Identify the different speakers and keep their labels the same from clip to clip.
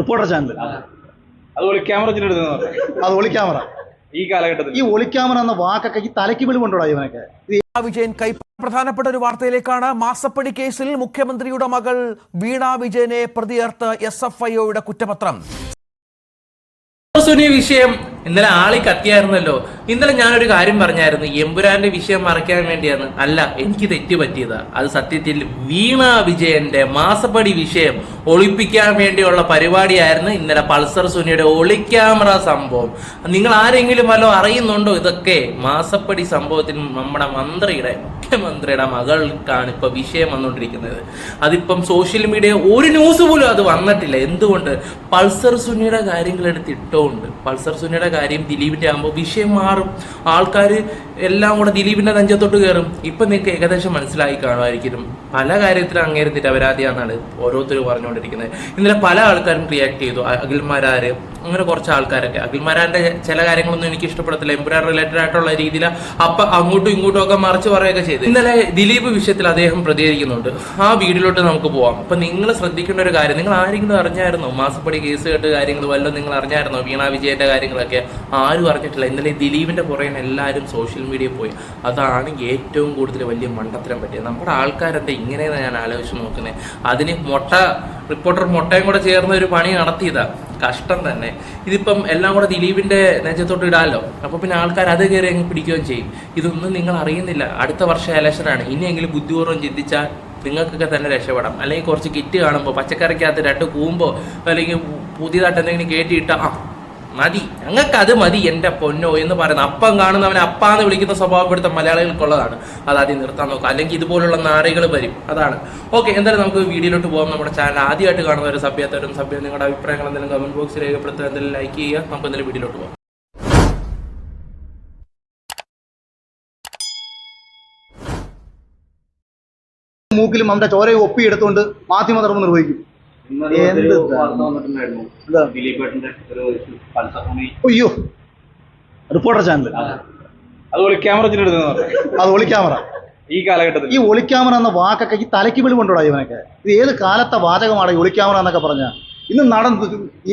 Speaker 1: Reporter channel.
Speaker 2: അത്. ഒളിക്യാമറ
Speaker 1: അത് ഒളിക്യാമറ
Speaker 2: ഈ കാലഘട്ടത്തിൽ.
Speaker 1: ഈ ഒളിക്യാമറ എന്ന വാക്കൊക്കെ ഈ തലയ്ക്ക് കൊണ്ടോടാ ഇവനൊക്കെ?
Speaker 3: വിജയൻ കൈ പ്രധാനപ്പെട്ട ഒരു വാർത്തയിലേക്കാണ് മാസപ്പടി കേസിൽ മുഖ്യമന്ത്രിയുടെ മകൾ വീണ വിജയനെ പ്രതിയേർത്ത് എസ് എഫ് ഐഒയുടെ കുറ്റപത്രം.
Speaker 4: സുനി വിഷയം ഇന്നലെ ആളി കത്തിയായിരുന്നല്ലോ. ഇന്നലെ ഞാനൊരു കാര്യം പറഞ്ഞായിരുന്നു എമ്പുരാന്റെ വിഷയം മറയ്ക്കാൻ വേണ്ടിയാണ്. അല്ല എനിക്ക് തെറ്റ് പറ്റിയതാ. അത് സത്യത്തിൽ വീണ വിജയന്റെ മാസപ്പടി വിഷയം ഒളിപ്പിക്കാൻ വേണ്ടിയുള്ള പരിപാടിയായിരുന്നു ഇന്നലെ പൾസർ സുനിയുടെ ഒളിക്യാമറ സംഭവം. നിങ്ങൾ ആരെങ്കിലും വല്ലതും അറിയുന്നുണ്ടോ ഇതൊക്കെ? മാസപ്പടി സംഭവത്തിന് നമ്മുടെ മന്ത്രിയുടെ മുഖ്യമന്ത്രിയുടെ മകൾക്കാണ് ഇപ്പൊ വിഷയം വന്നുകൊണ്ടിരിക്കുന്നത്. അതിപ്പം സോഷ്യൽ മീഡിയ ഒരു ന്യൂസ് പോലും അത് വന്നിട്ടില്ല. എന്തുകൊണ്ട്? പൾസർ സുനിയുടെ കാര്യങ്ങൾ എടുത്ത് പൾസർ സുനിയുടെ കാര്യം ദിലീപിന്റെ ആകുമ്പോൾ വിഷയം മാറും. ആൾക്കാർ എല്ലാം കൂടെ ദിലീപിന്റെ നെഞ്ചത്തോട്ട് കയറും. ഇപ്പം നിങ്ങൾക്ക് ഏകദേശം മനസ്സിലായി കാണുമായിരിക്കും. പല കാര്യത്തിലും അങ്ങേര് നിരപരാധിയാണെന്നാണ് ഓരോരുത്തർ പറഞ്ഞുകൊണ്ടിരിക്കുന്നത്. ഇന്നലെ പല ആൾക്കാരും റിയാക്ട് ചെയ്തു. അഖിൽമാരാർ അങ്ങനെ കുറച്ച് ആൾക്കാരൊക്കെ. അഖിൽമാരാന്റെ ചില കാര്യങ്ങളൊന്നും എനിക്ക് ഇഷ്ടപ്പെടത്തില്ല. എംപുരാൻ റിലേറ്റഡ് ആയിട്ടുള്ള രീതിയിൽ അപ്പം അങ്ങോട്ടും ഇങ്ങോട്ടും ഒക്കെ മറിച്ച് പറയുകയൊക്കെ ചെയ്തു. ഇന്നലെ ദിലീപ് വിഷയത്തിൽ അദ്ദേഹം പ്രതികരിക്കുന്നുണ്ട്. ആ വീഡിയോയിലോട്ട് നമുക്ക് പോവാം. അപ്പം നിങ്ങൾ ശ്രദ്ധിക്കേണ്ട ഒരു കാര്യം നിങ്ങൾ ആരെങ്കിലും അറിഞ്ഞായിരുന്നോ? മാസപ്പടി കേസ് കേട്ട് കാര്യങ്ങൾ വല്ലതും നിങ്ങൾ അറിഞ്ഞായിരുന്നോ? വീണാ വിജയന്റെ കാര്യങ്ങളൊക്കെ? ആരും അറിഞ്ഞിട്ടില്ല. ഇന്നലെ ദിലീപിന്റെ പുറകെ എല്ലാവരും സോഷ്യൽ മീഡിയയിൽ പോയി. അതാണ് ഏറ്റവും കൂടുതൽ വലിയ മണ്ടത്തരം പറ്റിയത്. നമ്മുടെ ആൾക്കാരെന്താ ഇങ്ങനെയാണ് ഞാൻ ആലോചിച്ച് നോക്കുന്നത് അതിന് മുട്ട റിപ്പോർട്ടർ മുട്ടയും കൂടെ ചേർന്ന ഒരു പണി നടത്തിയതാ. കഷ്ടം തന്നെ. ഇതിപ്പം എല്ലാം കൂടെ ദിലീപിന്റെ നെഞ്ചത്തോട്ട് ഇടാമല്ലോ അപ്പോൾ പിന്നെ ആൾക്കാർ അത് കയറി അങ്ങ് പിടിക്കുകയും ചെയ്യും. ഇതൊന്നും നിങ്ങൾ അറിയുന്നില്ല. അടുത്ത വർഷം ഇലക്ഷനാണ് ഇനിയെങ്കിലും ബുദ്ധിപൂർവം ചിന്തിച്ചാൽ നിങ്ങൾക്കൊക്കെ തന്നെ രക്ഷപ്പെടാം. അല്ലെങ്കിൽ കുറച്ച് കിറ്റ് കാണുമ്പോൾ പച്ചക്കറിക്കകത്ത് രണ്ട് കൂമ്പോ അല്ലെങ്കിൽ പുതിയതായിട്ട് എന്തെങ്കിലും കയറ്റിയിട്ട ആ മതി. ഞങ്ങൾക്ക് അത് മതി എന്റെ പൊന്നോ എന്ന് പറയുന്നത് അപ്പം കാണുന്നവനെ അപ്പാന്ന് വിളിക്കുന്ന സ്വഭാവം ഇവിടുത്തെ മലയാളികൾക്കുള്ളതാണ്. അത് ആദ്യം നിർത്താൻ നോക്കുക. അല്ലെങ്കിൽ ഇതുപോലുള്ള നാറികൾ വരും. അതാണ്. ഓക്കെ എന്തായാലും നമുക്ക് വീഡിയോയിലോട്ട് പോകാം നമ്മുടെ ചാനൽ ആദ്യമായിട്ട് കാണുന്ന ഒരു സഭ്യത്തരും സഭ്യം നിങ്ങളുടെ അഭിപ്രായങ്ങൾ എന്തെങ്കിലും കമന്റ് ബോക്സിൽ രേഖപ്പെടുത്തുക. എന്തെങ്കിലും ലൈക്ക് ചെയ്യുക. നമുക്ക് എന്തെങ്കിലും വീഡിയോയിലോട്ട് പോകാം
Speaker 1: മൂക്കിലും അവന്റെ ചോരയും ഒപ്പിയെടുത്തുകൊണ്ട് മാധ്യമധർമ്മം നിർവഹിക്കും. അയ്യോ. റിപ്പോർട്ടർ ചാനൽ
Speaker 2: അത്. ഒളിക്യാമറ
Speaker 1: അത് ഒളിക്യാമറ
Speaker 2: ഈ കാലഘട്ടത്തിൽ.
Speaker 1: ഈ ഒളിക്യാമറ എന്ന വാക്കൊക്കെ ഈ തലയ്ക്ക് വെളിവുണ്ടോടാ ഇവനൊക്കെ. ഇത് ഏത് കാലത്തെ വാചകമാണ് ഈ ഒളിക്യാമറ എന്നൊക്കെ പറഞ്ഞ? ഇന്ന് നടന്ന്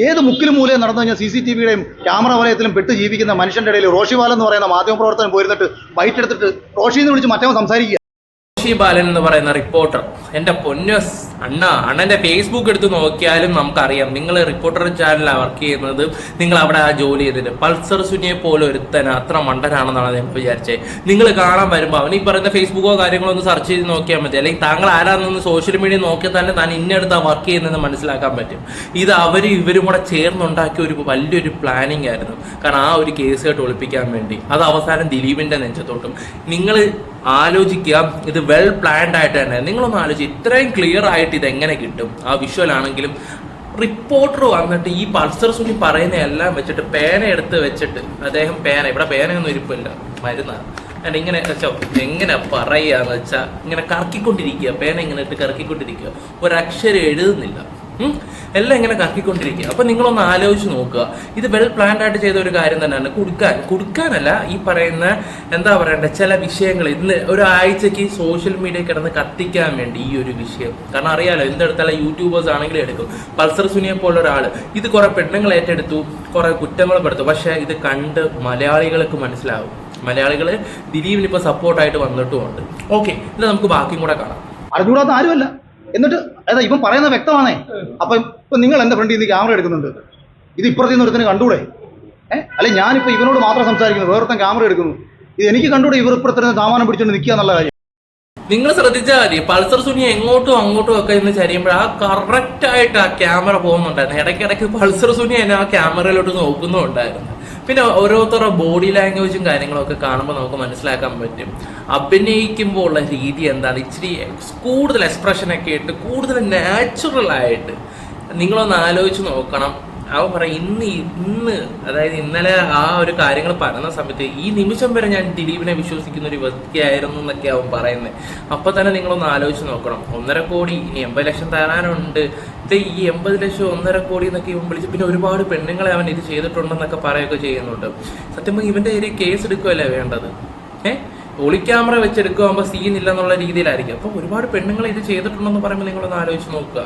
Speaker 1: ഏത് മുക്കിലും മൂലയും നടന്നു കഴിഞ്ഞാൽ സി സി ടി വിയുടെയും ക്യാമറ വലയത്തിലും പെട്ട് ജീവിക്കുന്ന മനുഷ്യന്റെ ഇടയിൽ റോഷിബാലൻ എന്ന് പറയുന്ന മാധ്യമപ്രവർത്തനം പോയിരുന്നിട്ട് ബൈറ്റ് എടുത്തിട്ട് റോഷി എന്ന് വിളിച്ച് മറ്റേ സംസാരിക്കുക.
Speaker 4: റോഷി ബാലൻ എന്ന് പറയുന്ന റിപ്പോർട്ടർ എന്റെ പൊന്നസ് അണ്ണ അണ്ണന്റെ ഫേസ്ബുക്ക് എടുത്ത് നോക്കിയാലും നമുക്കറിയാം. നിങ്ങൾ റിപ്പോർട്ടർ ചാനലാണ് വർക്ക് ചെയ്യുന്നത്. നിങ്ങൾ അവിടെ ആ ജോലി ചെയ്തിട്ട്. പൾസർ സുനിയെ പോലെ ഒരുത്തൻ അത്ര മണ്ടനാണെന്നാണ് ഞാൻ വിചാരിച്ചത് നിങ്ങൾ കാണാൻ വരുമ്പോൾ അവൻ ഈ പറയുന്ന ഫേസ്ബുക്കോ കാര്യങ്ങളോ ഒന്ന് സെർച്ച് ചെയ്ത് നോക്കിയാൽ മതി. അല്ലെങ്കിൽ താങ്കൾ ആരാണെന്ന് സോഷ്യൽ മീഡിയ നോക്കിയാൽ തന്നെ താൻ ഇന്നടുത്താ വർക്ക് ചെയ്യുന്നതെന്ന് മനസ്സിലാക്കാൻ പറ്റും. ഇത് അവരും ഇവരും കൂടെ ചേർന്നുണ്ടാക്കിയ ഒരു വലിയൊരു പ്ലാനിങ് ആയിരുന്നു. കാരണം ആ ഒരു കേസ് കേട്ട് ഒളിപ്പിക്കാൻ വേണ്ടി. അത് അവസാനം ദിലീപിന്റെ നെഞ്ചത്തോട്ടും. നിങ്ങൾ ആലോചിക്കുക. ഇത് വെൽ പ്ലാൻഡ് ആയിട്ട് തന്നെ. നിങ്ങളൊന്ന് ആലോചിച്ച്. ഇത്രയും ക്ലിയർ ആയിട്ട് ഇത് ഇതെങ്ങനെ കിട്ടും? ആ വിഷ്വൽ ആണെങ്കിലും റിപ്പോർട്ടർ വന്നിട്ട് ഈ പൾസർ സുനി പറയുന്ന എല്ലാം വെച്ചിട്ട് പേന എടുത്ത് വെച്ചിട്ട് അദ്ദേഹം പേന ഇവിടെ പേനയൊന്നും ഇരിപ്പില്ല മരുന്നാണ് and ഇങ്ങനെ വെച്ചോ എങ്ങനെ പറയുക എന്ന് വെച്ചാൽ ഇങ്ങനെ കറക്കിക്കൊണ്ടിരിക്കുക പേന ഇങ്ങനെ ഇട്ട് കറക്കിക്കൊണ്ടിരിക്കുക. ഒരക്ഷരം എഴുതുന്നില്ല? എല്ലാം ഇങ്ങനെ കറക്കിക്കൊണ്ടിരിക്കുക അപ്പൊ നിങ്ങളൊന്ന് ആലോചിച്ച് നോക്കുക. ഇത് വെൽ പ്ലാൻഡ് ആയിട്ട് ചെയ്ത ഒരു കാര്യം തന്നെയാണ് കൊടുക്കാൻ. കൊടുക്കാനല്ല ഈ പറയുന്ന എന്താ പറയണ്ടേ ചില വിഷയങ്ങൾ. ഇന്ന് ഒരാഴ്ചക്ക് സോഷ്യൽ മീഡിയ കിടന്ന് കത്തിക്കാൻ വേണ്ടി ഈ ഒരു വിഷയം. കാരണം അറിയാലോ എന്തെടുത്താലും യൂട്യൂബേഴ്സ് ആണെങ്കിലും എടുക്കും. പൾസർ സുനിയെ പോലെ ഒരാൾ. ഇത് കുറെ പെണ്ണുങ്ങൾ ഏറ്റെടുത്തു കുറെ കുറ്റങ്ങൾ പെടുത്തു പക്ഷെ ഇത് കണ്ട് മലയാളികൾക്ക് മനസ്സിലാവും. മലയാളികൾ ദിലീപിന് ഇപ്പൊ സപ്പോർട്ടായിട്ട് വന്നിട്ടുമുണ്ട്. ഓക്കെ ഇത് നമുക്ക് ബാക്കിയും കൂടെ കാണാം.
Speaker 1: അറിഞ്ഞുകൂടാത്ത ആരുമല്ല. എന്നിട്ട് അതാ ഇപ്പം പറയുന്നത് വ്യക്തമാണേ. അപ്പം ഇപ്പം നിങ്ങൾ എന്റെ ഫ്രണ്ടിൽ നിന്ന് ക്യാമറ എടുക്കുന്നുണ്ട്. ഇത് ഇപ്പുറത്തു നിന്ന് ഒരുത്തിന് കണ്ടൂടെ? ഏഹ് അല്ലെ ഞാനിപ്പോൾ ഇവനോട് മാത്രം സംസാരിക്കുന്നു വേറൊരുത്തൻ ക്യാമറ എടുക്കുന്നു. ഇത് എനിക്ക് കണ്ടൂടെ ഇവർ ഇപ്പുറത്തിന് സാമാനം പിടിച്ചുകൊണ്ട് നിൽക്കുക എന്നുള്ള കാര്യം?
Speaker 4: നിങ്ങൾ ശ്രദ്ധിച്ചാൽ മതി പൾസർ സുനി എങ്ങോട്ടും അങ്ങോട്ടും ഒക്കെ ഇന്ന് ചരിയുമ്പോൾ ആ കറക്റ്റ് ആയിട്ട് ആ ക്യാമറ പോകുന്നുണ്ടായിരുന്നു. ഇടയ്ക്കിടയ്ക്ക് പൾസർ സുനി തന്നെ ആ ക്യാമറയിലോട്ട് നോക്കുന്നുണ്ടായിരുന്നു. പിന്നെ ഓരോരുത്തരുടെ ബോഡി ലാംഗ്വേജും കാര്യങ്ങളൊക്കെ കാണുമ്പോൾ നമുക്ക് മനസ്സിലാക്കാൻ പറ്റും. അഭിനയിക്കുമ്പോൾ ഉള്ള രീതി എന്താണ്? ഇച്ചിരി കൂടുതൽ എക്സ്പ്രഷനൊക്കെ ഇട്ട് കൂടുതൽ നാച്ചുറൽ ആയിട്ട് നിങ്ങളൊന്ന് ആലോചിച്ച് നോക്കണം. അവൻ പറയും ഇന്ന് ഇന്ന് അതായത് ഇന്നലെ ആ ഒരു കാര്യങ്ങൾ പറയുന്ന സമയത്ത് ഈ നിമിഷം വരെ ഞാൻ ദിലീപിനെ വിശ്വസിക്കുന്ന ഒരു വ്യക്തിയായിരുന്നു എന്നൊക്കെ അവൻ പറയുന്നത് അപ്പൊ തന്നെ നിങ്ങളൊന്ന് ആലോചിച്ച് നോക്കണം. ഒന്നര കോടി ഇനി എൺപത് ലക്ഷം തരാനുണ്ട്. ഇത് ഈ എൺപത് ലക്ഷം ഒന്നര കോടി എന്നൊക്കെ ഇവൻ വിളിച്ച് പിന്നെ ഒരുപാട് പെണ്ണുങ്ങളെ അവൻ ഇത് ചെയ്തിട്ടുണ്ടെന്നൊക്കെ പറയുകയൊക്കെ ചെയ്യുന്നുണ്ട്. സത്യം ഇവന്റെ ഒരു കേസ് എടുക്കുകയല്ലേ വേണ്ടത്? ഏ? ഒളി ക്യാമറ വെച്ചെടുക്കുമ്പോൾ ഇല്ല എന്നുള്ള രീതിയിലായിരിക്കും. അപ്പൊ ഒരുപാട് പെണ്ണുങ്ങൾ ഇത് ചെയ്തിട്ടുണ്ടെന്ന് പറയുമ്പോൾ നിങ്ങളൊന്ന് ആലോചിച്ച് നോക്കുക.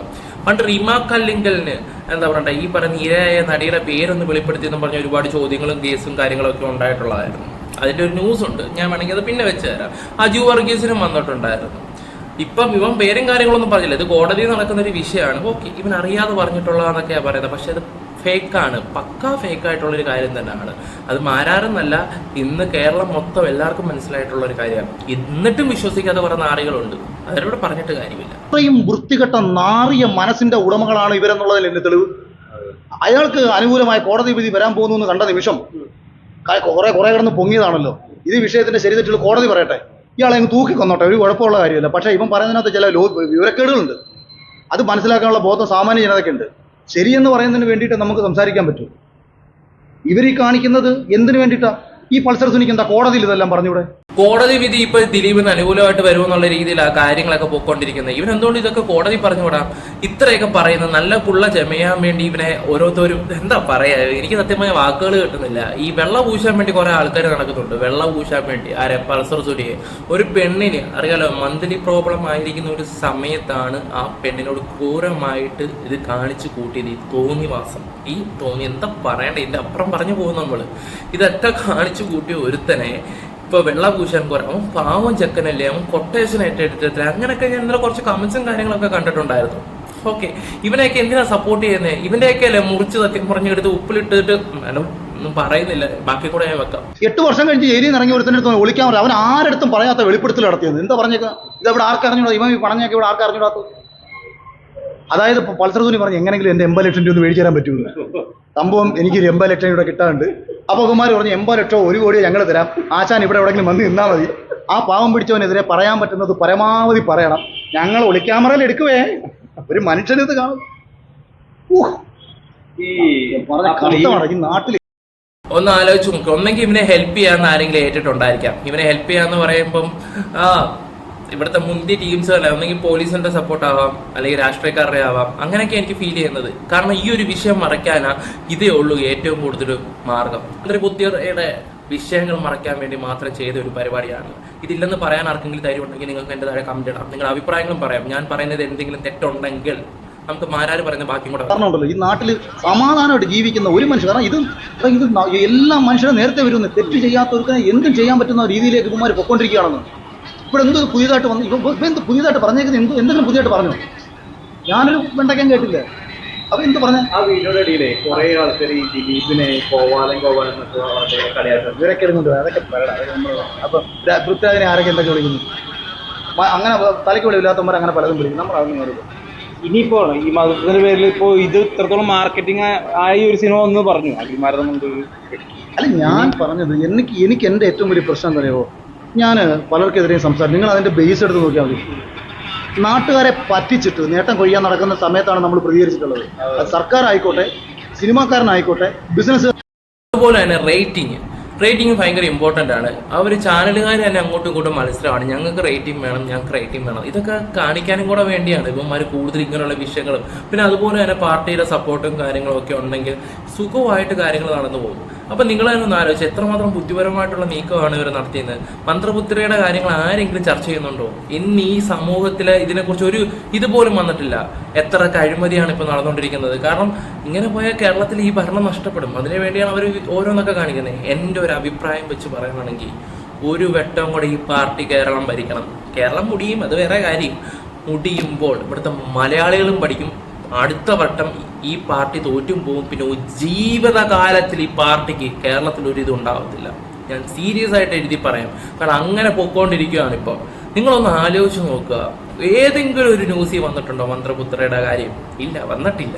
Speaker 4: പണ്ട് റീമ കല്ലിങ്കലിന് എന്താ പറയണ്ട ഈ പറഞ്ഞ ഇരയായ നടിയുടെ പേരൊന്ന് വെളിപ്പെടുത്തിയെന്ന് പറഞ്ഞ ഒരുപാട് ചോദ്യങ്ങളും കേസും കാര്യങ്ങളും ഒക്കെ ഉണ്ടായിട്ടുള്ളതായിരുന്നു. അതിന്റെ ഒരു ന്യൂസ് ഉണ്ട്. ഞാൻ വേണമെങ്കിൽ അത് പിന്നെ വെച്ച് തരാം. അജു വർഗീസിനും വന്നിട്ടുണ്ടായിരുന്നു. ഇപ്പം ഇവൻ പേരും കാര്യങ്ങളൊന്നും പറഞ്ഞില്ല. ഇത് കോടതിയിൽ നടക്കുന്ന ഒരു വിഷയമാണ്. ഓക്കെ ഇവൻ അറിയാതെ പറഞ്ഞിട്ടുള്ളതെന്നൊക്കെയാണ് പറയുന്നത്. പക്ഷെ അത് ഫേക്കാണ്. പക്കാ ഫേക്ക് ആയിട്ടുള്ള ഒരു കാര്യം തന്നെയാണ്. അത് മാരാറെന്നല്ല ഇന്ന് കേരളം മൊത്തം എല്ലാവർക്കും മനസ്സിലായിട്ടുള്ള ഒരു കാര്യമാണ്. എന്നിട്ടും വിശ്വസിക്കാതെ കുറേ നാറികളുണ്ട്. അവരോട് പറഞ്ഞിട്ട് കാര്യമില്ല.
Speaker 1: അത്രയും വൃത്തികെട്ട നാറിയ മനസ്സിന്റെ ഉടമകളാണ് ഇവരെന്നുള്ളതിൽ എന്റെ തെളിവ്? അയാൾക്ക് അനുകൂലമായ കോടതി വിധി വരാൻ പോകുന്നു എന്ന് കണ്ട നിമിഷം കുറെ കുറെ കിടന്ന് പൊങ്ങിയതാണല്ലോ. ഇത് വിഷയത്തിന്റെ തെറ്റുകൾ കോടതി പറയട്ടെ. ഇയാളെ അങ്ങ് തൂക്കി കൊന്നോട്ടെ ഒരു കുഴപ്പമുള്ള കാര്യമില്ല. പക്ഷേ ഇവൻ പറയുന്നതിനകത്ത് ചില വിവരക്കേടുകളുണ്ട്. അത് മനസ്സിലാക്കാനുള്ള ബോധം സാമാന്യ ജനതയ്ക്ക് ഉണ്ട് ശരിയെന്ന് പറയുന്നതിന് വേണ്ടിയിട്ട് നമുക്ക് സംസാരിക്കാൻ പറ്റൂ. ഇവർ ഈ കാണിക്കുന്നത് എന്തിനു വേണ്ടിയിട്ടാ? ഈ പൾസർ സുനിക്ക് എന്താ കോടതിയിൽ ഇതെല്ലാം പറഞ്ഞൂടെ?
Speaker 4: കോടതി വിധി ഇപ്പൊ ദിലീപിന് അനുകൂലമായിട്ട് വരുമെന്നുള്ള രീതിയിലാണ് കാര്യങ്ങളൊക്കെ പോയിക്കൊണ്ടിരിക്കുന്നത്. ഇവൻ എന്തുകൊണ്ട് ഇതൊക്കെ കോടതി പറഞ്ഞു പറഞ്ഞുകൂടാ ഇത്രയൊക്കെ പറയുന്നത് നല്ല പുള്ള ചെമയാൻ വേണ്ടി ഇവനെ ഓരോരുത്തരും എന്താ പറയാ? എനിക്ക് സത്യമായ വാക്കുകൾ കിട്ടുന്നില്ല. ഈ വെള്ളം പൂശാൻ വേണ്ടി കുറെ ആൾക്കാർ നടക്കുന്നുണ്ട്. വെള്ളം പൂശാൻ വേണ്ടി. ആരെ? പൾസർ സുരിയെ. ഒരു പെണ്ണിന് അറിയാലോ മന്ത്ലി പ്രോബ്ലം ആയിരിക്കുന്ന ഒരു സമയത്താണ് ആ പെണ്ണിനോട് ക്രൂരമായിട്ട് ഇത് കാണിച്ചു കൂട്ടിയത് ഈ തോന്നിവാസം. ഈ തോന്നി എന്താ പറയണ്ടേ? ഇതിന്റെ അപ്പുറം പറഞ്ഞു പോകും നമ്മൾ. ഇതൊക്കെ കാണിച്ചു കൂട്ടിയ ഒരുത്തനെ ഇപ്പൊ വെള്ള പൂശാൻ പോരാ. അവൻ പാവം ചെക്കനല്ലേ അവൻ കൊട്ടേഷൻ എടുത്തിട്ട് അങ്ങനെയൊക്കെ ഞാൻ ഇന്നലെ കുറച്ച് കമന്റ്സും കാര്യങ്ങളൊക്കെ കണ്ടിട്ടുണ്ടായിരുന്നു. ഓക്കെ ഇവനെയൊക്കെ എന്തിനാ സപ്പോർട്ട് ചെയ്യുന്നത് ഇവന്റെയൊക്കെ അല്ലേ മുറിച്ച് തത്തി മുറിഞ്ഞെടുത്ത് ഉപ്പിലിട്ടിട്ട് അല്ല ഒന്നും പറയുന്നില്ല. ബാക്കി കൂടെ ഞാൻ വെക്കാം.
Speaker 1: എട്ട് വർഷം കഴിഞ്ഞ് ജയിലിൽ നിന്ന് ഇറങ്ങി ഒരുത്തന്റെ അടുത്ത് വിളിക്കാൻ പറയാം അവൻ ആരടുത്തും പറയാത്ത വെളിപ്പെടുത്തൽ നടത്തിയത്. എന്താ പറഞ്ഞേക്കാം? ഇത് ഇവിടെ ആർക്കറിഞ്ഞൂടാ ഇവൻ ഈ പറഞ്ഞേക്ക് ഇവിടെ ആർക്കറിഞ്ഞൂടാത്ത അതായത് പൾസർ തുണി പറഞ്ഞു എങ്ങനെങ്കിലും എന്റെ എൺപത് ലക്ഷം രൂപ ഒന്ന് മേടിച്ചു തരാൻ പറ്റുമെന്ന്. സംഭവം എനിക്ക് ഒരു എൺപത് ലക്ഷം രൂപ കിട്ടാനുണ്ട്. അപ്പൊ കുമാർ പറഞ്ഞു എൺപത് ലക്ഷം ഒരു കോടി ഞങ്ങൾ തരാം. ആശാൻ ഇവിടെ എവിടെയെങ്കിലും വന്ന് നിന്നാൽ മതി. ആ പാവം പിടിച്ചവനെതിരെ പറയാൻ പറ്റുന്നത് പരമാവധി പറയണം. ഞങ്ങൾ ഒളിക്യാമറയിൽ എടുക്കുവേ. ഒരു മനുഷ്യനിത് കാണും.
Speaker 2: അപ്പോൾ ഈ
Speaker 1: നാട്ടിൽ
Speaker 4: ഒന്ന് ആലോചിച്ച് നോക്കുക ഒന്നെങ്കിൽ ഇവനെ ഹെൽപ്പ് ചെയ്യാന്ന് ആരെങ്കിലും ഏറ്റിട്ടുണ്ടായിരിക്കാം. ഇവനെ ഹെൽപ്പ് ചെയ്യാന്ന് പറയുമ്പം ആ ഇവിടുത്തെ മുന്തിയ ടീംസ് അല്ല ഒന്നെങ്കിൽ പോലീസിന്റെ സപ്പോർട്ട് ആവാം അല്ലെങ്കിൽ രാഷ്ട്രീയക്കാരുടെ ആവാം. അങ്ങനെയൊക്കെ എനിക്ക് ഫീൽ ചെയ്യുന്നത്. കാരണം ഈ ഒരു വിഷയം മറയ്ക്കാനാ ഇതേ ഉള്ളൂ ഏറ്റവും കൂടുതൽ മാർഗം. മന്ത്രിബുദ്ധിയുടെ വിഷയങ്ങൾ മറയ്ക്കാൻ വേണ്ടി മാത്രം ചെയ്ത ഒരു പരിപാടിയാണ്. ഇതില്ലെന്ന് പറയാൻ ആർക്കെങ്കിലും ധൈര്യം ഉണ്ടെങ്കിൽ നിങ്ങൾക്ക് എന്റെ താഴെ കമന്റ് ഇടാം. നിങ്ങളുടെ അഭിപ്രായങ്ങളും പറയാം. ഞാൻ പറയുന്നത് എന്തെങ്കിലും തെറ്റുണ്ടെങ്കിൽ നമുക്ക് മാരാര് പറയുന്ന ബാക്കിയും കൂടെ
Speaker 1: കാരണം ഉണ്ടല്ലോ ഈ നാട്ടിൽ സമാധാനമായിട്ട് ജീവിക്കുന്ന ഒരു മനുഷ്യൻ കാരണം ഇത് ഇത് എല്ലാ മനുഷ്യരും നേരത്തെ വരുന്നു. തെറ്റ് ചെയ്യാത്തവർക്ക് എന്തും ചെയ്യാൻ പറ്റുന്ന രീതിയിലേക്ക് ഇവന്മാർ പൊയ്ക്കൊണ്ടിരിക്കുകയാണെന്ന്. ഇവിടെ എന്ത് പുതിയതായിട്ട് വന്നു ഇപ്പോൾ എന്ത് പുതിയതായിട്ട് പറഞ്ഞേക്കുന്നത്? എന്ത് എന്തെങ്കിലും പുതിയതായിട്ട് പറഞ്ഞു? ഞാനൊരു വെണ്ടക്കാൻ കേട്ടില്ല? അപ്പൊ എന്ത് പറഞ്ഞു?
Speaker 2: ആ വീഡിയോയുടെ ഇടയിലേ കുറെ ആൾക്കാർ ഈ ദിലീപിനെ കോവാലൻ കോവാലൻ കളിയാക്കുന്നത്.
Speaker 1: ഇവരൊക്കെ ഇരുന്നുണ്ട്. അതൊക്കെ പറയണം അപ്പൊ പൃഥ്വിരാജിനെ ആരൊക്കെ എന്തൊക്കെ വിളിക്കുന്നു? അങ്ങനെ തലയ്ക്ക് വെളിവില്ലാത്തവന്മാർ അങ്ങനെ പലതും വിളിക്കും നമ്മൾ അതൊന്നും കരുതും
Speaker 2: ഇനിയിപ്പോ ഈ മതത്തിന്റെ പേരിൽ ഇപ്പോ ഇത് ഇത്രത്തോളം മാർക്കറ്റിംഗ് ആയി ഒരു സിനിമ ഒന്ന് പറഞ്ഞു.
Speaker 1: അല്ല ഞാൻ പറഞ്ഞത് എനിക്ക് എനിക്ക് എന്റെ ഏറ്റവും വലിയ പ്രശ്നം എന്താ ഞാൻ പലർക്കെതിരെയും സംസാരിച്ചു. നിങ്ങൾ അതിന്റെ ബേസ് എടുത്ത് നോക്കിയാൽ മതി. നാട്ടുകാരെ പറ്റിച്ചിട്ട് നേട്ടം കൊയ്യാൻ നടക്കുന്ന സമയത്താണ് നമ്മൾ പ്രതികരിച്ചിട്ടുള്ളത്. ആയിക്കോട്ടെ സിനിമാക്കാരനായിക്കോട്ടെ ബിസിനസ്
Speaker 4: അതുപോലെ തന്നെ റേറ്റിംഗ് റേറ്റിംഗ് ഭയങ്കര ഇമ്പോർട്ടന്റ് ആണ്. അവർ ചാനലുകാർ തന്നെ അങ്ങോട്ടും ഇങ്ങോട്ടും മത്സരമാണ്. ഞങ്ങൾക്ക് റേറ്റിംഗ് വേണം ഞങ്ങൾക്ക് റേറ്റിംഗ് വേണം. ഇതൊക്കെ കാണിക്കാനും കൂടെ വേണ്ടിയാണ് ഇവന്മാർ കൂടുതൽ ഇങ്ങനെയുള്ള വിഷയങ്ങളും. പിന്നെ അതുപോലെ തന്നെ പാർട്ടിയുടെ സപ്പോർട്ടും കാര്യങ്ങളും ഒക്കെ ഉണ്ടെങ്കിൽ സുഖമായിട്ട് കാര്യങ്ങൾ നടന്നു പോകും. അപ്പം നിങ്ങൾ തന്നെ ഒന്ന് ആലോചിച്ച് എത്രമാത്രം ബുദ്ധിപരമായിട്ടുള്ള നീക്കമാണ് ഇവർ നടത്തിയത്? മന്ത്രപുത്രയുടെ കാര്യങ്ങൾ ആരെങ്കിലും ചർച്ച ചെയ്യുന്നുണ്ടോ? ഇന്ന് ഈ സമൂഹത്തിൽ ഇതിനെക്കുറിച്ച് ഒരു ഇതുപോലും വന്നിട്ടില്ല. എത്ര കഴിമതിയാണ് ഇപ്പോൾ നടന്നുകൊണ്ടിരിക്കുന്നത്. കാരണം ഇങ്ങനെ പോയാൽ കേരളത്തിൽ ഈ ഭരണം നഷ്ടപ്പെടും. അതിനു വേണ്ടിയാണ് അവർ ഓരോന്നൊക്കെ കാണിക്കുന്നത്. എന്റെ ഒരു അഭിപ്രായം വെച്ച് പറയുകയാണെങ്കിൽ ഒരു വട്ടം കൂടെ ഈ പാർട്ടി കേരളം ഭരിക്കണം. കേരളം മുടിയും അത് വേറെ കാര്യം. മുടിയുമ്പോൾ ഇവിടുത്തെ മലയാളികളും പഠിക്കും. അടുത്ത വട്ടം ഈ പാർട്ടി തോറ്റും പോകും. പിന്നെ ജീവിതകാലത്തിൽ ഈ പാർട്ടിക്ക് കേരളത്തിൽ ഒരു ഇത് ഞാൻ സീരിയസ് ആയിട്ട് എഴുതി പറയാം. കാരണം അങ്ങനെ പൊക്കോണ്ടിരിക്കുകയാണ് ഇപ്പോൾ നിങ്ങളൊന്ന് ആലോചിച്ച് നോക്കുക. ഏതെങ്കിലും ഒരു ന്യൂസിൽ വന്നിട്ടുണ്ടോ മന്ത്രപുത്രയുടെ കാര്യം? ഇല്ല വന്നിട്ടില്ല.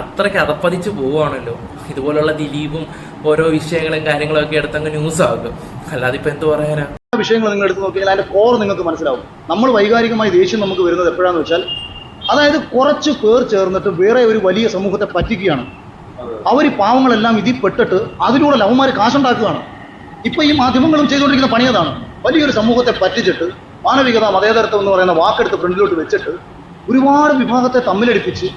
Speaker 4: അത്രയ്ക്ക് അതപ്പതിച്ച് പോവുകയാണല്ലോ. ഇതുപോലുള്ള ദിലീപും ഓരോ വിഷയങ്ങളും കാര്യങ്ങളും ഒക്കെ എടുത്തങ്ങ് ന്യൂസ് ആകും അല്ലാതെ ഇപ്പൊ എന്ത് പറയാനാ?
Speaker 1: വിഷയങ്ങൾ നിങ്ങൾ എടുത്ത് നോക്കിയാൽ അതിന്റെ കോർ നിങ്ങൾക്ക് മനസ്സിലാവും. നമ്മൾ വൈകാരികമായി ദേഷ്യം നമുക്ക് വരുന്നത് എപ്പോഴാന്ന് വെച്ചാൽ അതായത് കുറച്ച് പേർ ചേർന്നിട്ട് വേറെ ഒരു വലിയ സമൂഹത്തെ പറ്റിക്കുകയാണ്. അവർ ഈ പാവങ്ങളെല്ലാം ഇതിൽ പെട്ടിട്ട് അതിലൂടെ ലവന്മാർ കാശുണ്ടാക്കുകയാണ്. ഇപ്പൊ ഈ മാധ്യമങ്ങളും ചെയ്തുകൊണ്ടിരിക്കുന്ന പണി അതാണ്. വലിയൊരു സമൂഹത്തെ പറ്റിച്ചിട്ട് മാനവികത മതേതരത്വം എന്ന് പറയുന്ന വാക്കെടുത്ത് ഫ്രണ്ടിലോട്ട് വെച്ചിട്ട് ഒരുപാട് വിഭാഗത്തെ തമ്മിലടിപ്പിച്ച്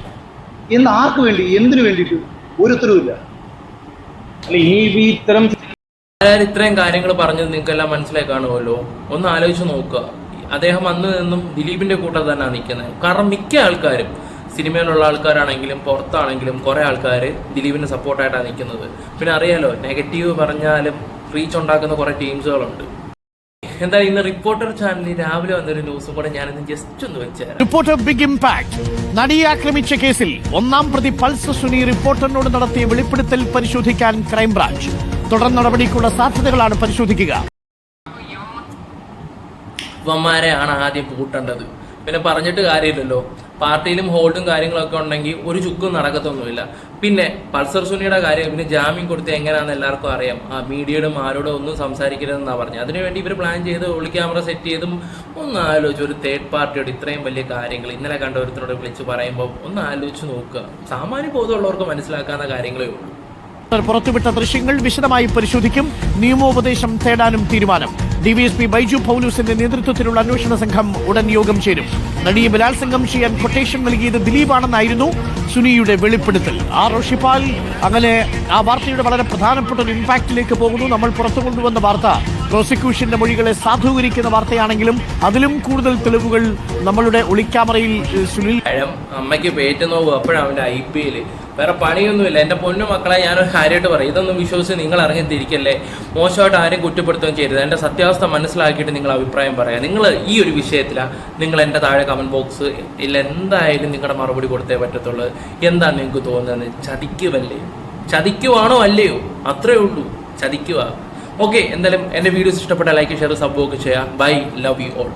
Speaker 1: എന്ന് ആർക്ക് വേണ്ടി എന്തിനു വേണ്ടിയിട്ട് ഒരുത്തരുമില്ല
Speaker 2: അല്ല ഇനി ഇത്തരം
Speaker 4: ഇത്രയും കാര്യങ്ങൾ പറഞ്ഞത് നിങ്ങൾക്കെല്ലാം മനസ്സിലായി കാണുമല്ലോ. ഒന്ന് ആലോചിച്ച് നോക്കുക. അദ്ദേഹം അന്ന് നിന്നും ദിലീപിന്റെ കൂട്ടം തന്നെയാണ് നിൽക്കുന്നത്. കാരണം മിക്ക ആൾക്കാരും സിനിമയിലുള്ള ആൾക്കാരാണെങ്കിലും പുറത്താണെങ്കിലും കുറെ ആൾക്കാർ ദിലീപിന് സപ്പോർട്ടായിട്ടാണ് നിൽക്കുന്നത്. പിന്നെ അറിയാലോ നെഗറ്റീവ് പറഞ്ഞാലും റീച്ച് ഉണ്ടാക്കുന്ന കുറെ ടീംസുകളുണ്ട് എന്തായാലും ഇന്ന് റിപ്പോർട്ടർ ചാനലിൽ രാവിലെ വന്നൊരു ന്യൂസും കൂടെ ഞാനിന്ന് ജസ്റ്റ് ഒന്ന് വെച്ചാൽ
Speaker 5: റിപ്പോർട്ടർ ബിഗ് ഇംപാക്ട് നടിയെ ആക്രമിച്ച കേസിൽ ഒന്നാം പ്രതി പൾസ് സുനി റിപ്പോർട്ടറിനോട് നടത്തിയ വെളിപ്പെടുത്തൽ പരിശോധിക്കാൻ ക്രൈംബ്രാഞ്ച്. തുടർ നടപടിക്കുള്ള സാധ്യതകളാണ് പരിശോധിക്കുക.
Speaker 4: ഇവന്മാരെയാണ് ആദ്യം പൂട്ടേണ്ടത്. പിന്നെ പറഞ്ഞിട്ട് കാര്യമില്ലല്ലോ. പാർട്ടിയിലും ഹോൾഡും കാര്യങ്ങളൊക്കെ ഉണ്ടെങ്കിൽ ഒരു ചുക്കും നടക്കത്തൊന്നുമില്ല. പിന്നെ പൾസർ സുനിയുടെ കാര്യം പിന്നെ ജാമ്യം കൊടുത്ത് എങ്ങനെയാണെന്ന് എല്ലാവർക്കും അറിയാം. ആ മീഡിയയോടും ആരോടും ഒന്നും സംസാരിക്കരുതെന്നാണ് പറഞ്ഞത്. അതിനുവേണ്ടി ഇവർ പ്ലാൻ ചെയ്ത് ഒളി ക്യാമറ സെറ്റ് ചെയ്തും ഒന്ന് ആലോചിച്ച് ഒരു തേർഡ് പാർട്ടിയോട് ഇത്രയും വലിയ കാര്യങ്ങൾ ഇന്നലെ കണ്ട ഒരുത്തരോട് വിളിച്ച് പറയുമ്പോൾ ഒന്ന് ആലോചിച്ച് നോക്കുക. സാമാന്യ ബോധമുള്ളവർക്ക് മനസ്സിലാക്കാവുന്ന കാര്യങ്ങളേ ഉള്ളൂ.
Speaker 5: പുറത്തുവിട്ട ദൃശ്യങ്ങൾ വിശദമായി പരിശോധിക്കും. നിയമോപദേശം തേടാനും തീരുമാനം. ഡിവിഎസ്പി ബൈജു പൗലൂസിന്റെ നേതൃത്വത്തിലുള്ള അന്വേഷണ സംഘം ഉടൻ യോഗം ചേരും. നടിയെ ബലാത്സംഗം ചെയ്യാൻ കൊട്ടേഷൻ നൽകിയത് ദിലീപാണെന്നായിരുന്നു സുനിയുടെ വെളിപ്പെടുത്തൽ. ആ റോഷിപ്പാൽ അങ്ങനെ ആ വാർത്തയുടെ വളരെ പ്രധാനപ്പെട്ട ഒരു ഇമ്പാക്റ്റിലേക്ക് പോകുന്നു. നമ്മൾ പുറത്തു കൊണ്ടുവന്ന വാർത്ത പ്രോസിക്യൂഷന്റെ മൊഴികളെ സാധൂകരിക്കുന്ന വാർത്തയാണെങ്കിലും അതിലും കൂടുതൽ തെളിവുകൾ നമ്മളുടെ ഒളിക്യാമറയിൽ സുനിൽ
Speaker 4: അമ്മയ്ക്ക് പേറ്റ് നോവ് അപ്പോഴാണ് അവന്റെ ഐ പി എൽ വേറെ പണിയൊന്നുമില്ല. എന്റെ പൊന്നു മക്കളെ ഞാനൊരു കാര്യമായിട്ട് പറയും. ഇതൊന്നും വിശ്വസിച്ച് നിങ്ങൾ ഇറങ്ങിത്തിരിക്കല്ലേ? മോശമായിട്ട് ആരും കുറ്റപ്പെടുത്തുകയും ചെയ്യരുത്. എന്റെ സത്യാവസ്ഥ മനസ്സിലാക്കിയിട്ട് നിങ്ങൾ അഭിപ്രായം പറയാം. നിങ്ങൾ ഈ ഒരു വിഷയത്തിലാണ് നിങ്ങൾ എന്റെ താഴെ കമന്റ് ബോക്സ് ഇല്ല എന്തായാലും നിങ്ങളുടെ മറുപടി കൊടുത്തേ പറ്റത്തുള്ളൂ. എന്താണ് നിങ്ങൾക്ക് തോന്നുന്നത്? ചതിക്കുമല്ലേ ചതിക്കുവാണോ അല്ലയോ? അത്രേ ഉള്ളൂ. ചതിക്കുക ഓക്കെ എന്തായാലും എന്റെ വീഡിയോസ് ഇഷ്ടപ്പെട്ട ലൈക്ക് ഷെയർ സബ്ബ് ഒക്കെ ചെയ്യാം ബൈ ലവ് യു ഓൾ